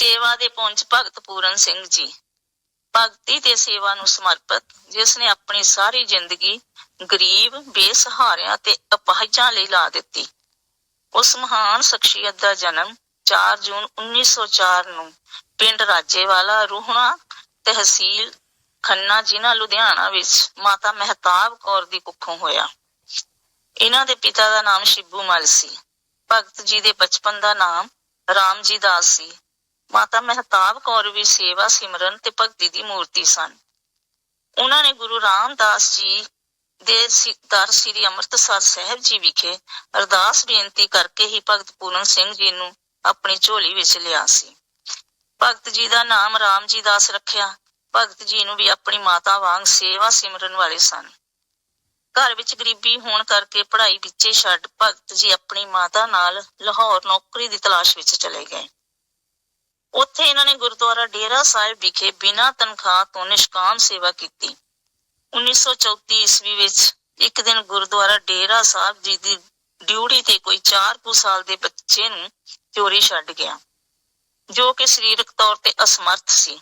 ਸੇਵਾ ਦੇ ਪੁੰਜ ਭਗਤ ਪੂਰਨ ਸਿੰਘ ਜੀ। ਭਗਤੀ ਤੇ ਸੇਵਾ ਨੂੰ ਸਮਰਪਿਤ, ਜਿਸ ਨੇ ਆਪਣੀ ਸਾਰੀ ਜ਼ਿੰਦਗੀ ਗਰੀਬ, ਬੇਸਹਾਰਿਆਂ ਤੇ ਅਪਾਹਜਾਂ ਲਈ ਲਾ ਦਿੱਤੀ। ਉਸ ਮਹਾਨ ਸ਼ਖਸੀਅਤ ਦਾ ਜਨਮ 4 ਜੂਨ 1904 ਨੂੰ ਪਿੰਡ ਰਾਜੇਵਾਲਾ, ਰੂਹਣਾ ਤਹਿਸੀਲ ਖੰਨਾ, ਜ਼ਿਲ੍ਹਾ ਲੁਧਿਆਣਾ ਵਿੱਚ ਮਾਤਾ ਮਹਿਤਾਬ ਕੌਰ ਦੀ ਕੁੱਖੋਂ ਹੋਇਆ। ਇਹਨਾਂ ਦੇ ਪਿਤਾ ਦਾ ਨਾਮ ਸ਼ਿਬੂ ਮਲ ਸੀ। ਭਗਤ ਜੀ ਦੇ ਬਚਪਨ ਦਾ ਨਾਮ ਰਾਮ ਜੀ ਦਾਸ ਸੀ। ਮਾਤਾ ਮਹਿਤਾਬ ਕੌਰ ਵੀ ਸੇਵਾ ਸਿਮਰਨ ਤੇ ਭਗਤੀ ਦੀ ਮੂਰਤੀ ਸਨ। ਉਹਨਾਂ ਨੇ ਗੁਰੂ ਰਾਮਦਾਸ ਜੀ ਦੇ ਦਰ ਸ੍ਰੀ ਅੰਮ੍ਰਿਤਸਰ ਸਾਹਿਬ ਜੀ ਵਿਖੇ ਅਰਦਾਸ ਬੇਨਤੀ ਕਰਕੇ ਹੀ ਭਗਤ ਪੂਰਨ ਸਿੰਘ ਜੀ ਨੂੰ ਆਪਣੀ ਝੋਲੀ ਵਿੱਚ ਲਿਆ ਸੀ। ਭਗਤ ਜੀ ਦਾ ਨਾਮ ਰਾਮ ਜੀ ਦਾਸ ਰੱਖਿਆ। ਭਗਤ ਜੀ ਨੂੰ ਵੀ ਆਪਣੀ ਮਾਤਾ ਵਾਂਗ ਸੇਵਾ ਸਿਮਰਨ ਵਾਲੇ ਸਨ। ਘਰ ਵਿੱਚ ਗਰੀਬੀ ਹੋਣ ਕਰਕੇ ਪੜ੍ਹਾਈ ਵਿੱਚੇ ਛੱਡ ਭਗਤ ਜੀ ਆਪਣੀ ਮਾਤਾ ਨਾਲ ਲਾਹੌਰ ਨੌਕਰੀ ਦੀ ਤਲਾਸ਼ ਵਿੱਚ ਚਲੇ ਗਏ। ਉੱਥੇ ਇਹਨਾਂ ਨੇ ਗੁਰਦੁਆਰਾ ਡੇਰਾ ਸਾਹਿਬ ਵਿਖੇ ਬਿਨਾਂ ਤਨਖਾਹ ਤੋਂ ਨਿਸ਼ਕਾਮ ਸੇਵਾ ਕੀਤੀ। 1934 ਈਸਵੀ ਵਿੱਚ ਇੱਕ ਦਿਨ ਗੁਰਦੁਆਰਾ ਡੇਰਾ ਸਾਹਿਬ ਜੀ ਦੀ ਡਿਊਟੀ ਤੇ ਕੋਈ 4 ਕੁ ਸਾਲ ਦੇ ਬੱਚੇ ਨੂੰ ਚੋਰੀ ਛੱਡ ਗਿਆ, ਜੋ ਕਿ ਸਰੀਰਕ ਤੌਰ ਤੇ ਅਸਮਰਥ ਸੀ।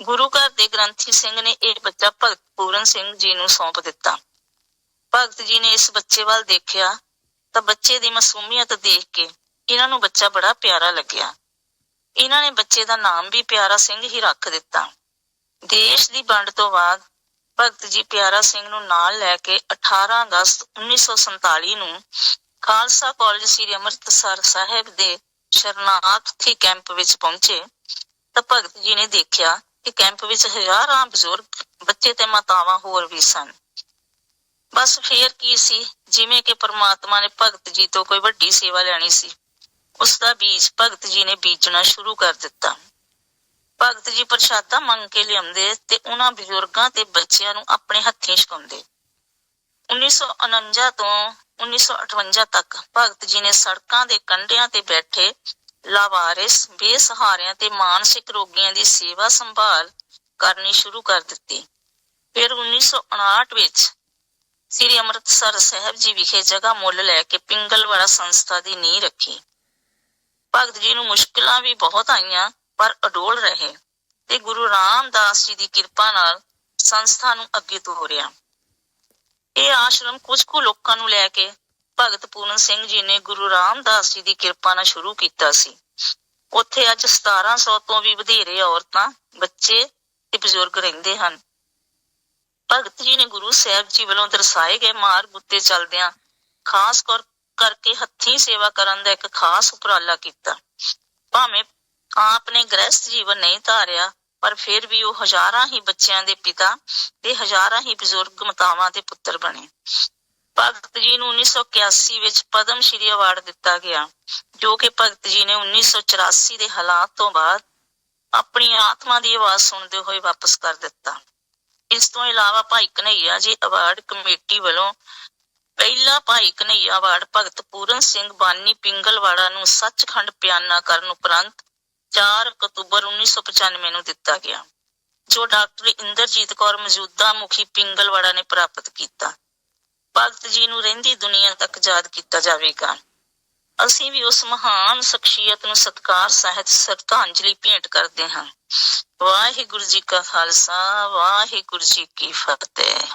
ਗੁਰੂ ਘਰ ਦੇ ਗ੍ਰੰਥੀ ਸਿੰਘ ਨੇ ਇਹ ਬੱਚਾ ਭਗਤ ਪੂਰਨ ਸਿੰਘ ਜੀ ਨੂੰ ਸੌਂਪ ਦਿੱਤਾ। ਭਗਤ ਜੀ ਨੇ ਇਸ ਬੱਚੇ ਵੱਲ ਦੇਖਿਆ ਤਾਂ ਬੱਚੇ ਦੀ ਮਾਸੂਮੀਅਤ ਦੇਖ ਕੇ ਇਹਨਾਂ ਨੂੰ ਬੱਚਾ ਬੜਾ ਪਿਆਰਾ ਲੱਗਿਆ। ਇਹਨਾਂ ਨੇ ਬੱਚੇ ਦਾ ਨਾਮ ਵੀ ਪਿਆਰਾ ਸਿੰਘ ਹੀ ਰੱਖ ਦਿੱਤਾ। ਦੇਸ਼ ਦੀ ਵੰਡ ਤੋਂ ਬਾਅਦ ਭਗਤ ਜੀ ਪਿਆਰਾ ਸਿੰਘ ਨੂੰ ਨਾਲ ਲੈ ਕੇ 18 ਅਗਸਤ 1947 ਨੂੰ ਖਾਲਸਾ ਕਾਲਜ ਸ੍ਰੀ ਅੰਮ੍ਰਿਤਸਰ ਸਾਹਿਬ ਦੇ ਸ਼ਰਨਾਰਥੀ ਕੈਂਪ ਵਿੱਚ ਪਹੁੰਚੇ। ਤਾਂ ਭਗਤ ਜੀ ਨੇ ਦੇਖਿਆ ਕਿ ਕੈਂਪ ਵਿੱਚ ਹਜ਼ਾਰਾਂ ਬਜ਼ੁਰਗ, ਬੱਚੇ ਤੇ ਮਾਤਾਵਾਂ ਹੋਰ ਵੀ ਸਨ। ਬਸ ਫੇਰ ਕੀ ਸੀ? ਜਿਵੇਂ ਕਿ ਪ੍ਰਮਾਤਮਾ ਨੇ ਭਗਤ ਜੀ ਤੋਂ ਕੋਈ ਵੱਡੀ ਸੇਵਾ ਲੈਣੀ ਸੀ। ਉਸ ਦਾ ਬੀਜ ਭਗਤ ਜੀ ਨੇ ਬੀਜਣਾ ਸ਼ੁਰੂ ਕਰ ਦਿੱਤਾ। ਭਗਤ ਜੀ ਪ੍ਰਸ਼ਾਦਾ ਮੰਗ ਕੇ ਲਿਆਉਂਦੇ ਤੇ ਉਹਨਾਂ ਬਜ਼ੁਰਗਾਂ ਤੇ ਬੱਚਿਆਂ ਨੂੰ ਆਪਣੇ ਹੱਥੀਂ ਛਕਾਉਂਦੇ। 1949 ਤੋਂ 1958 ਤੱਕ ਭਗਤ ਜੀ ਨੇ ਸੜਕਾਂ ਦੇ ਕੰਢਿਆਂ ਤੇ ਬੈਠੇ ਲਾਵਾਰਿਸ, ਬੇਸਹਾਰਿਆਂ ਤੇ ਮਾਨਸਿਕ ਰੋਗੀਆਂ ਦੀ ਸੇਵਾ ਸੰਭਾਲ ਕਰਨੀ ਸ਼ੁਰੂ ਕਰ ਦਿੱਤੀ। ਫਿਰ 1959 ਵਿੱਚ ਸ੍ਰੀ ਅੰਮ੍ਰਿਤਸਰ ਸਾਹਿਬ ਜੀ ਵਿਖੇ ਜਗ੍ਹਾ ਮੁੱਲ ਲੈ ਕੇ ਪਿੰਗਲਵਾੜਾ ਸੰਸਥਾ ਦੀ ਨੀਂਹ ਰੱਖੀ। ਭਗਤ ਜੀ ਨੂੰ ਮੁਸ਼ਕਲਾਂ ਵੀ ਬਹੁਤ ਆਈਆਂ, ਪਰ ਅਡੋਲ ਰਹੇ ਤੇ ਗੁਰੂ ਰਾਮਦਾਸ ਜੀ ਦੀ ਕਿਰਪਾ ਨਾਲ ਸੰਸਥਾ ਨੂੰ ਅੱਗੇ ਤੋਰਿਆ। ਇਹ ਆਸ਼ਰਮ ਕੁਝ ਕੁ ਲੋਕਾਂ ਨੂੰ ਲੈ ਕੇ ਭਗਤ ਪੂਰਨ ਸਿੰਘ ਜੀ ਨੇ ਗੁਰੂ ਰਾਮਦਾਸ ਜੀ ਦੀ ਕਿਰਪਾ ਨਾਲ ਸ਼ੁਰੂ ਕੀਤਾ ਸੀ। ਉੱਥੇ ਅੱਜ 1700 ਤੋਂ ਵੀ ਵਧੇਰੇ ਔਰਤਾਂ, ਬੱਚੇ ਤੇ ਬਜ਼ੁਰਗ ਰਹਿੰਦੇ ਹਨ। ਭਗਤ ਜੀ ਨੇ ਗੁਰੂ ਸਾਹਿਬ ਜੀ ਵੱਲੋਂ ਦਰਸਾਏ ਗਏ ਮਾਰਗ ਉੱਤੇ ਚੱਲਦਿਆਂ ਖਾਸ ਕਰ ਕਰਕੇ ਹੱਥੀਂ ਸੇਵਾ ਕਰਨ ਦਾ ਇੱਕ ਖਾਸ ਉਪਰਾਲਾ ਕੀਤਾ। ਭਾਵੇਂ ਆਪ ਨੇ ਗ੍ਰਸਥ ਜੀਵਨ ਨਹੀਂ ਧਾਰਿਆ, ਪਰ ਫਿਰ ਵੀ ਉਹ ਹਜ਼ਾਰਾਂ ਹੀ ਬੱਚਿਆਂ ਦੇ ਪਿਤਾ ਤੇ ਹਜ਼ਾਰਾਂ ਹੀ ਬਜ਼ੁਰਗ ਮਾਤਾਵਾਂ ਦੇ ਪੁੱਤਰ ਬਣੇ। ਭਗਤ ਜੀ ਨੂੰ 1981 ਵਿੱਚ ਪਦਮ ਸ਼੍ਰੀ ਅਵਾਰਡ ਦਿੱਤਾ ਗਿਆ, ਜੋ ਕਿ ਭਗਤ ਜੀ ਨੇ 1984 ਦੇ ਹਾਲਾਤ ਤੋਂ ਬਾਅਦ ਆਪਣੀ ਆਤਮਾ ਦੀ ਆਵਾਜ਼ ਸੁਣਦੇ ਹੋਏ ਵਾਪਸ ਕਰ ਦਿੱਤਾ। ਇਸ ਤੋਂ ਇਲਾਵਾ ਭਾਈ ਕਨਈਆ ਜੀ ਅਵਾਰਡ ਕਮੇਟੀ ਵੱਲੋਂ ਪਹਿਲਾ ਭਾਈ ਕਨਈਆ ਅਵਾਰਡ ਭਗਤ ਪੂਰਨ ਸਿੰਘ ਬਾਨੀ ਪਿੰਗਲਵਾੜਾ ਨੂੰ ਸੱਚਖੰਡ ਪਿਆਨਾ ਕਰਨ ਉਪਰੰਤ 4 ਅਕਤੂਬਰ 1995 ਨੂੰ ਦਿੱਤਾ ਗਿਆ, ਜੋ ਡਾਕਟਰ ਇੰਦਰਜੀਤ ਕੌਰ ਮੌਜੂਦਾ ਮੁਖੀ ਪਿੰਗਲਵਾੜਾ ਨੇ ਪ੍ਰਾਪਤ ਕੀਤਾ। ਭਗਤ ਜੀ ਨੂੰ ਰਹਿੰਦੀ ਦੁਨੀਆ ਤੱਕ ਯਾਦ ਕੀਤਾ ਜਾਵੇਗਾ। ਅਸੀਂ ਵੀ ਉਸ ਮਹਾਨ ਸ਼ਖਸੀਅਤ ਨੂੰ ਸਤਕਾਰ ਸਹਿਤ ਸ਼ਰਧਾਂਜਲੀ ਭੇਂਟ ਕਰਦੇ ਹਾਂ। ਵਾਹਿਗੁਰੂ ਜੀ ਕਾ ਖਾਲਸਾ, ਵਾਹਿਗੁਰੂ ਜੀ ਕੀ ਫਤਿਹ।